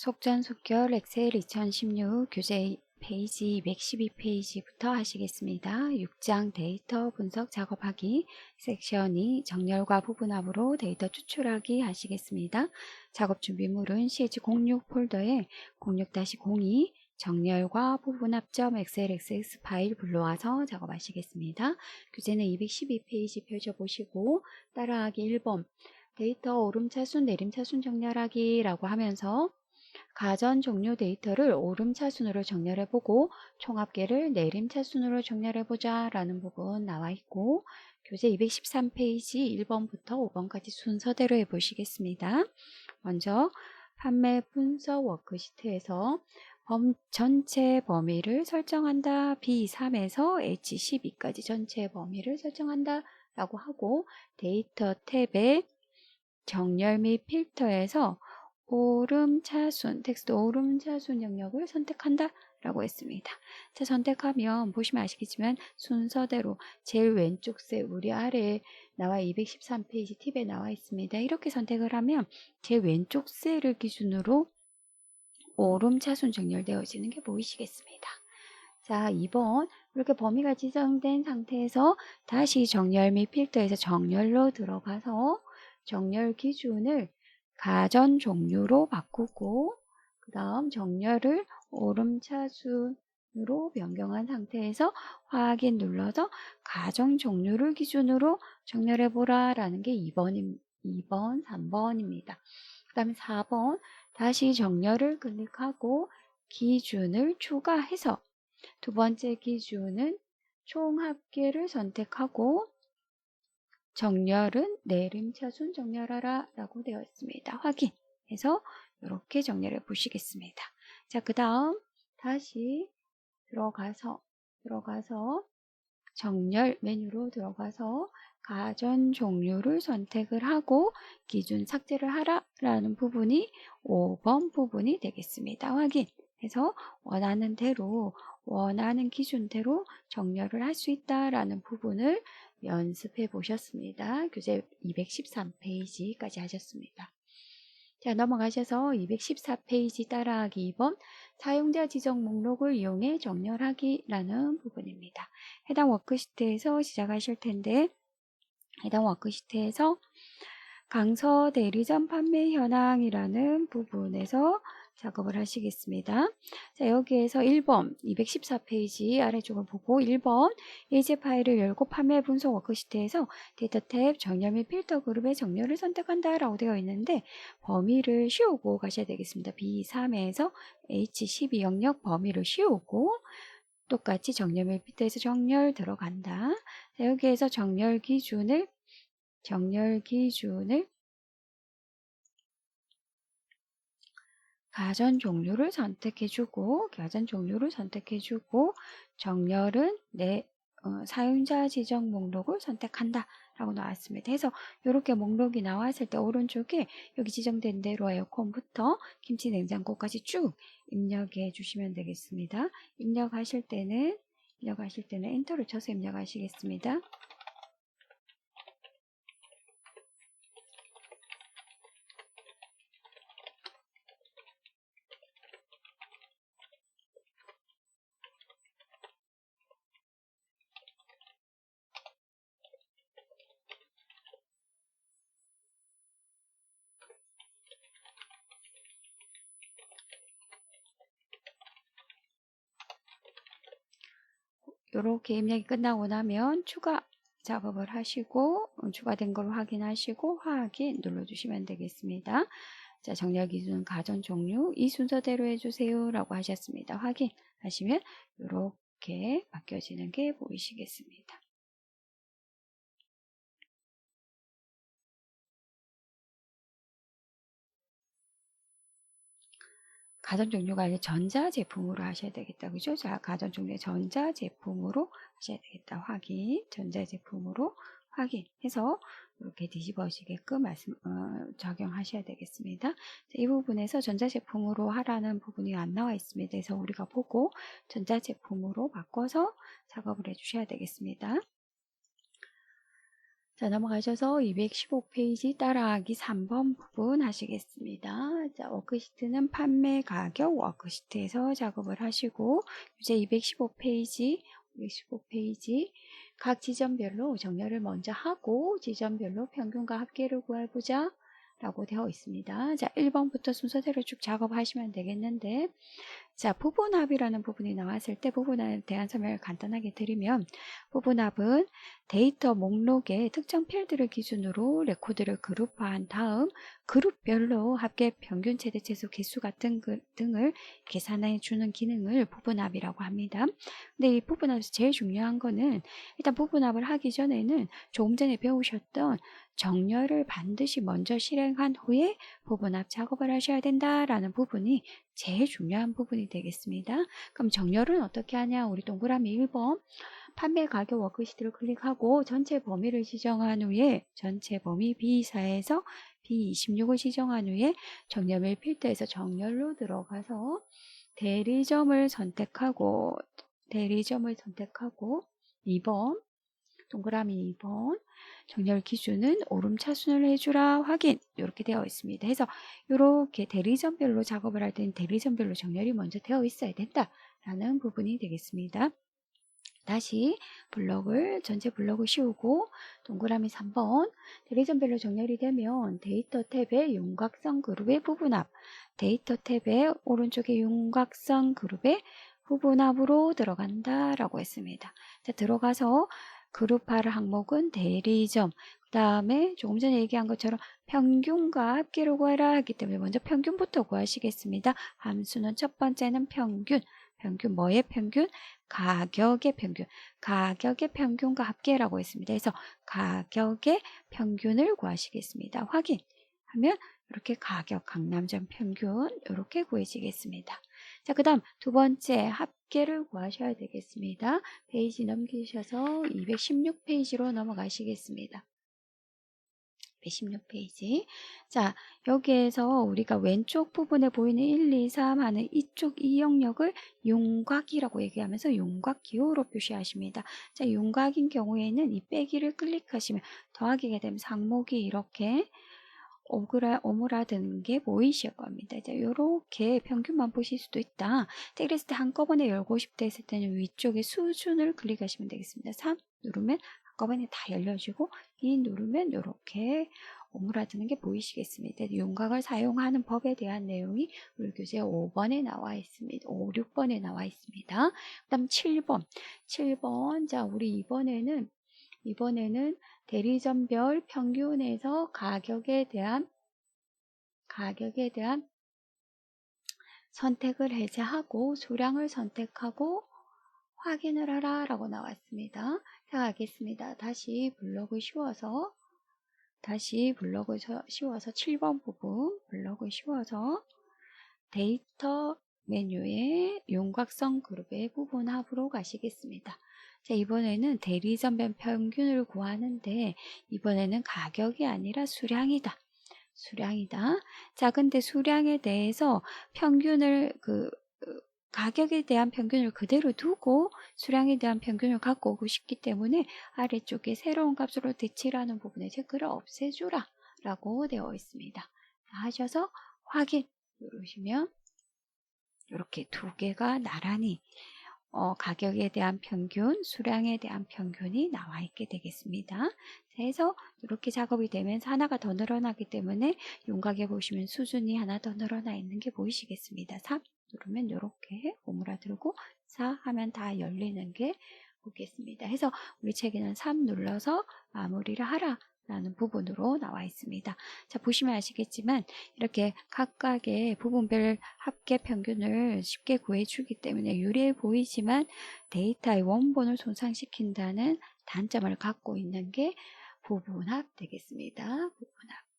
속전속결 엑셀 2016 교재 페이지 212페이지부터 하시겠습니다. 6장 데이터 분석 작업하기 섹션 2 정렬과 부분합으로 데이터 추출하기 하시겠습니다. 작업 준비물은 CH06 폴더에 06-02 정렬과 부분합점 XLXX 파일 불러와서 작업하시겠습니다. 교재는 212페이지 펴져보시고 따라하기 1번 데이터 오름차순 내림차순 정렬하기라고 하면서 가전 종류 데이터를 오름차순으로 정렬해보고 총합계를 내림차순으로 정렬해보자 라는 부분 나와 있고 교재 213페이지 1번부터 5번까지 순서대로 해보시겠습니다. 먼저 판매 분석 워크시트에서 범, 전체 범위를 설정한다. B3에서 H12까지 전체 범위를 설정한다. 라고 하고 데이터 탭에 정렬 및 필터에서 오름차순, 텍스트 오름차순 영역을 선택한다 라고 했습니다. 자, 선택하면 보시면 아시겠지만 순서대로 제일 왼쪽 세 우리 아래에 나와 213페이지 팁에 나와 있습니다. 이렇게 선택을 하면 제일 왼쪽 셀을 기준으로 오름차순 정렬되어지는 게 보이시겠습니다. 자, 2번 이렇게 범위가 지정된 상태에서 다시 정렬 및 필터에서 정렬로 들어가서 정렬 기준을 가전 종류로 바꾸고 그 다음 정렬을 오름차순으로 변경한 상태에서 확인 눌러서 가정 종류를 기준으로 정렬해 보라 라는 게 2번, 2번, 3번입니다. 그 다음에 4번 다시 정렬을 클릭하고 기준을 추가해서 두 번째 기준은 총합계를 선택하고 정렬은 내림차순 정렬하라 라고 되어 있습니다. 확인해서 이렇게 정렬해 보시겠습니다. 자, 그 다음 다시 들어가서 들어가서 정렬 메뉴로 들어가서 가전 종류를 선택을 하고 기준 삭제를 하라 라는 부분이 5번 부분이 되겠습니다. 확인 해서 원하는 대로 원하는 기준대로 정렬을 할 수 있다라는 부분을 연습해 보셨습니다. 교재 213페이지까지 하셨습니다. 자, 넘어가셔서 214페이지 따라하기 2번 사용자 지정 목록을 이용해 정렬하기라는 부분입니다. 해당 워크시트에서 시작하실 텐데 해당 워크시트에서 강서 대리점 판매 현황이라는 부분에서 작업을 하시겠습니다. 자, 여기에서 1번 214페이지 아래쪽을 보고 1번 예제 파일을 열고 판매 분석 워크시트에서 데이터 탭 정렬 및 필터 그룹의 정렬을 선택한다 라고 되어 있는데 범위를 씌우고 가셔야 되겠습니다. B3에서 H12 영역 범위를 씌우고 똑같이 정렬 및 필터에서 정렬 들어간다. 자, 여기에서 정렬 기준을 정렬 기준을 가전 종류를 선택해주고 가전 종류를 선택해주고 정렬은 내 어, 사용자 지정 목록을 선택한다 라고 나왔습니다. 그래서 이렇게 목록이 나왔을 때 오른쪽에 여기 지정된 대로 에어컨부터 김치 냉장고까지 쭉 입력해 주시면 되겠습니다. 입력하실 때는 입력하실 때는 엔터를 쳐서 입력하시겠습니다. 이렇게 입력이 끝나고 나면 추가 작업을 하시고 어, 추가된 걸 확인하시고 확인 눌러주시면 되겠습니다. 자 정렬 기준 가전 종류 이 순서대로 해주세요 라고 하셨습니다. 확인하시면 이렇게 바뀌어지는 게 보이시겠습니다. 가전 종류가 아니라 전자 제품으로 하셔야 되겠다. 그죠? 자, 가전 종류의 전자 제품으로 하셔야 되겠다. 확인. 전자 제품으로 확인해서 이렇게 뒤집어지게끔 말씀, 어, 적용하셔야 되겠습니다. 자, 이 부분에서 전자제품으로 하라는 부분이 안 나와 있습니다. 그래서 우리가 보고 전자제품으로 바꿔서 작업을 해주셔야 되겠습니다. 자, 넘어가셔서 215페이지 따라하기 3번 부분 하시겠습니다. 자, 워크시트는 판매 가격 워크시트에서 작업을 하시고, 이제 215페이지, 215페이지 각 지점별로 정렬을 먼저 하고 지점별로 평균과 합계를 구해보자 라고 되어 있습니다. 자, 1번부터 순서대로 쭉 작업하시면 되겠는데 자, 부분합이라는 부분이 나왔을 때 부분합에 대한 설명을 간단하게 드리면 부분합은 데이터 목록에 특정 필드를 기준으로 레코드를 그룹화한 다음 그룹별로 합계 평균 최대 최소 개수 같은 그, 등을 계산해 주는 기능을 부분합이라고 합니다. 근데 이 부분합에서 제일 중요한 거는 일단 부분합을 하기 전에는 조금 전에 배우셨던 정렬을 반드시 먼저 실행한 후에 부분합 작업을 하셔야 된다라는 부분이 제일 중요한 부분이 되겠습니다. 그럼 정렬은 어떻게 하냐? 우리 동그라미 1번 판매 가격 워크시트를 클릭하고 전체 범위를 지정한 후에 전체 범위 B24에서 B26을 지정한 후에 정렬 필드에서 정렬로 들어가서 대리점을 선택하고 대리점을 선택하고 2번 동그라미 2번 정렬 기준은 오름차순을 해주라 확인 이렇게 되어 있습니다. 해서 이렇게 대리점별로 작업을 할 때는 대리점별로 정렬이 먼저 되어 있어야 된다라는 부분이 되겠습니다. 다시 블럭을 전체 블럭을 씌우고 동그라미 3번 대리점별로 정렬이 되면 데이터 탭의 윤곽선 그룹의 부분합 데이터 탭의 오른쪽에 윤곽선 그룹의 부분합으로 들어간다라고 했습니다. 자, 들어가서 그룹화를 항목은 대리점, 그 다음에 조금 전에 얘기한 것처럼 평균과 합계를 구하라 하기 때문에 먼저 평균부터 구하시겠습니다. 함수는 첫 번째는 평균, 평균 뭐의 평균? 가격의 평균, 가격의 평균과 합계라고 했습니다. 그래서 가격의 평균을 구하시겠습니다. 확인하면 이렇게 가격 강남점 평균 이렇게 구해지겠습니다. 자, 그 다음 두 번째 합 계를 구하셔야 되겠습니다. 페이지 넘기셔서 216페이지로 넘어가시겠습니다. 116페이지. 자, 여기에서 우리가 왼쪽 부분에 보이는 1, 2, 3 하는 이쪽 이 영역을 윤곽이라고 얘기하면서 윤곽 기호로 표시하십니다. 자, 윤곽인 경우에는 이 빼기를 클릭하시면 더하기가 되면 상목이 이렇게 오그라, 오므라드는 게 보이실 겁니다. 이제 이렇게 평균만 보실 수도 있다. 그랬을 때 한꺼번에 열고 싶다 했을 때는 위쪽에 수준을 클릭하시면 되겠습니다. 3 누르면 한꺼번에 다 열려지고 2 누르면 이렇게 오므라드는 게 보이시겠습니다. 윤곽을 사용하는 법에 대한 내용이 우리 교재 5번에 나와 있습니다. 5, 6번에 나와 있습니다. 그 다음 7번. 7번. 자, 우리 이번에는 이번에는 대리점별 평균에서 가격에 대한 가격에 대한 선택을 해제하고 수량을 선택하고 확인을 하라 라고 나왔습니다. 자, 가겠습니다. 다시 블록을 씌워서 다시 블록을 씌워서 7번 부분 블록을 씌워서 데이터 메뉴의 윤곽선 그룹의 부분 합으로 가시겠습니다. 자, 이번에는 대리점변 평균을 구하는데 이번에는 가격이 아니라 수량이다. 수량이다. 자, 근데 수량에 대해서 평균을 그 가격에 대한 평균을 그대로 두고 수량에 대한 평균을 갖고 오고 싶기 때문에 아래쪽에 새로운 값으로 대치라는 부분에 체크를 없애주라 라고 되어 있습니다. 하셔서 확인 누르시면 이렇게 두 개가 나란히 어, 가격에 대한 평균, 수량에 대한 평균이 나와 있게 되겠습니다. 그래서 이렇게 작업이 되면서 하나가 더 늘어나기 때문에 윤곽에 보시면 수준이 하나 더 늘어나 있는 게 보이시겠습니다. 3 누르면 이렇게 오므라들고 4 하면 다 열리는 게 보겠습니다. 해서 우리 책에는 3 눌러서 마무리를 하라 라는 부분으로 나와 있습니다. 자, 보시면 아시겠지만 이렇게 각각의 부분별 합계 평균을 쉽게 구해주기 때문에 유리해 보이지만 데이터의 원본을 손상시킨다는 단점을 갖고 있는 게 부분합 되겠습니다. 부분합.